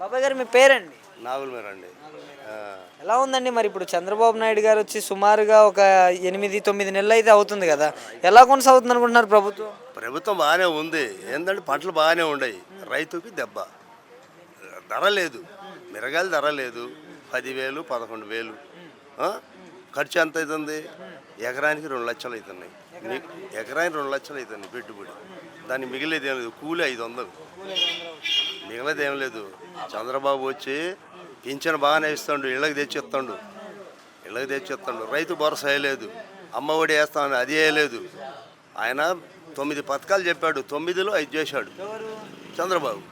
బాబాయ్ గారు మీ పేరండి? నాగుల మీద అండి ఎలా ఉందండి మరి ఇప్పుడు చంద్రబాబు నాయుడు గారు వచ్చి సుమారుగా ఒక ఎనిమిది తొమ్మిది నెలలు అయితే అవుతుంది కదా. ఎలా కొనసాగుతుంది అనుకుంటున్నారు ప్రభుత్వం? ప్రభుత్వం బాగానే ఉంది. ఏంటంటే పంటలు బాగానే ఉన్నాయి. రైతుకి దెబ్బ. ధర లేదు. మిరగాయలు ధర లేదు. పదివేలు పదకొండు వేలు? ఖర్చు ఎంత అవుతుంది? ఎకరానికి రెండు లక్షలు అవుతున్నాయి. ఎకరానికి రెండు లక్షలు అవుతుంది పెట్టుబడి. దానికి మిగిలేదు కూలి ఐదు వందలు. మిగలది ఏం లేదు. చంద్రబాబు వచ్చి పింఛను బాగానే ఇస్తాడు ఇళ్ళకి తెచ్చి ఇస్తాడు ఇళ్ళకి తెచ్చి ఇస్తాడు రైతు భరోసా వేయలేదు. అమ్మ ఒడి వేస్తాను అది వేయలేదు. ఆయన తొమ్మిది పథకాలు చెప్పాడు తొమ్మిదిలో ఐదు చేశాడు. చంద్రబాబు.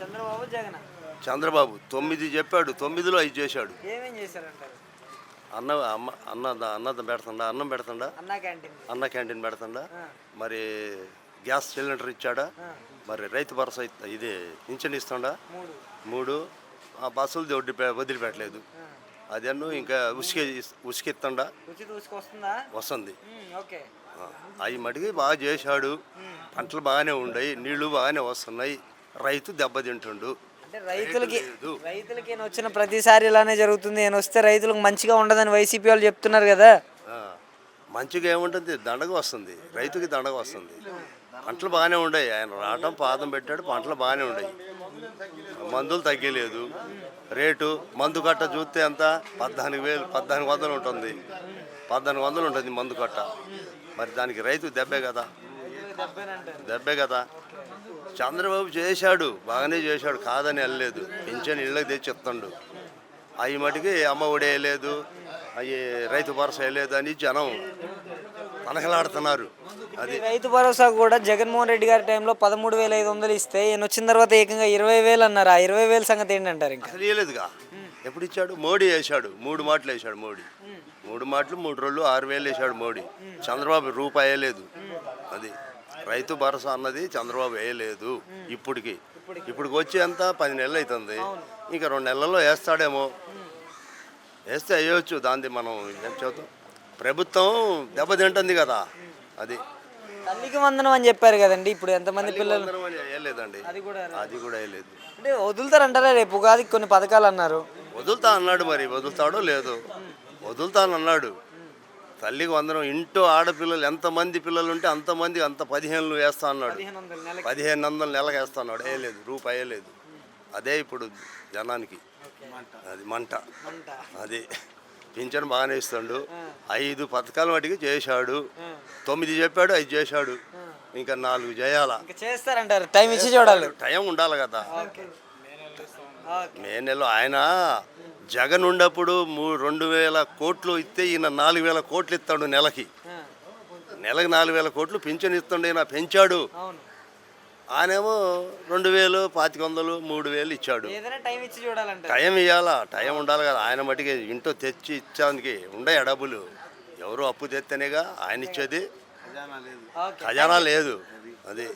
చంద్రబాబు జగన్? చంద్రబాబు తొమ్మిది చెప్పాడు తొమ్మిదిలో ఐదు చేశాడు. అన్న అమ్మ అన్న అన్నదం పెడతాడా అన్నం పెడతాడా? అన్నా క్యాంటీన్. అన్న క్యాంటీన్ పెడతాడా? మరి గ్యాస్ సిలిండర్ ఇచ్చాడా? మరి రైతు భరోసా ఇది పింఛన్ ఇస్తాడా మూడు. ఆ బస్సులు వడ్డీ వదిలిపెట్టలేదు. అదన్ను ఇంకా ఉసుక ఉసుక ఇస్తాడా వస్తుంది. అవి మటుకి బాగా చేశాడు. పంటలు బాగానే ఉన్నాయి నీళ్ళు బాగానే వస్తున్నాయి. రైతు దెబ్బతింటుండు. రైతులకి. రైతులకి ఈయన వచ్చిన ప్రతిసారి ఇలానే జరుగుతుంది. ఈయన వస్తే రైతులకు మంచిగా ఉండదని వైసీపీ వాళ్ళు చెప్తున్నారు కదా. మంచిగా ఏముంటుంది? దండగ వస్తుంది. రైతుకి దండగ వస్తుంది. పంటలు బాగానే ఉన్నాయి ఆయన రావటం పాదం పెట్టాడు పంటలు బాగానే ఉన్నాయి మందులు తగ్గలేదు. రేటు మందు కట్ట చూస్తే ఎంత? పద్నాలుగు వేలు పద్నాలుగు వందలు ఉంటుంది. పద్నాలుగు వందలు ఉంటుంది మందు కట్ట. మరి దానికి రైతు దెబ్బే కదా. దెబ్బే కదా. చంద్రబాబు చేశాడు బాగానే చేశాడు కాదని వెళ్ళలేదు. పెంచని ఇళ్ళకి తెచ్చి ఇస్తాడు. అవి మటుకి అమ్మ ఒడి వేయలేదు అవి రైతు భరోసా వేయలేదు అని జనం పనకలాడుతున్నారు అది రైతు భరోసా కూడా జగన్మోహన్ రెడ్డి గారి టైంలో పదమూడు వేల ఐదు వందలు ఇస్తే ఈయన వచ్చిన తర్వాత ఏకంగా ఇరవై వేలు అన్నారు. ఆ ఇరవై వేల సంగతి ఏంటంటారు ఇంకా? అసలు వేయలేదుగా ఎప్పుడు ఇచ్చాడు మోడీ వేశాడు. మూడు మాటలు వేశాడు మోడీ. మూడు మాటలు మూడు రోజులు ఆరు వేలు వేశాడు మోడీ. చంద్రబాబు రూపాయి వేయలేదు. అది రైతు భరోసా అన్నది చంద్రబాబు వేయలేదు ఇప్పటికి. ఇప్పటికి. వచ్చి ఎంత పది నెలలు అవుతుంది ఇంకా రెండు నెలల్లో వేస్తాడేమో. వేస్తే వేయవచ్చు దాన్ని మనం ఏం చెబుతాం ప్రభుత్వం దెబ్బతింటుంది కదా. అది. తల్లికి వందనం అని చెప్పారు కదండి ఇప్పుడు ఎంతమంది పిల్లలు? వేయలేదండి. అది కూడా అది కూడా వేయలేదు. అంటే వదులుతారంటారా రేపు ఉగాది కొన్ని పథకాలు అన్నారు? వదులుతా అన్నాడు మరి వదులుతాడో లేదో. వదులుతానన్నాడు తల్లికి వందనం ఇంటో ఆడపిల్లలు ఎంతమంది పిల్లలు ఉంటే అంతమంది అంత పదిహేనులు వేస్తా అన్నాడు. పదిహేను వందలు నెలకు వేస్తా అన్నాడు. వేయలేదు రూపాయి వేయలేదు. అదే ఇప్పుడు జనానికి. అది మంట. అది. పింఛన్ బాగానే ఇస్తాడు ఐదు పథకాల మటుకు చేశాడు. తొమ్మిది చెప్పాడు ఐదు చేశాడు. ఇంకా నాలుగు చేయాల. చేస్తారంటారు. టైం ఇచ్చి చూడాలి. టైం ఉండాలి కదా. మే నెలలో ఆయన జగన్ ఉన్నప్పుడు మూ రెండు వేల కోట్లు ఇస్తే ఈయన నాలుగు వేల కోట్లు ఇస్తాడు నెలకి. నెలకి నాలుగు వేల కోట్లు పింఛన్ ఇస్తుండే ఈయన పెంచాడు. ఆయనేమో రెండు వేలు పాతిక వందలు మూడు వేలు ఇచ్చాడు. ఏదైనా టైం ఇచ్చి చూడాలంటారు. టైం ఇవ్వాలా టైం ఉండాలి కదా. ఆయన మటుకి ఇంట్లో తెచ్చి ఇచ్చానికి ఉండే డబ్బులు? ఎవరు అప్పు తెస్తేనేగా ఆయన ఇచ్చేది. ఖజానా లేదు. అది.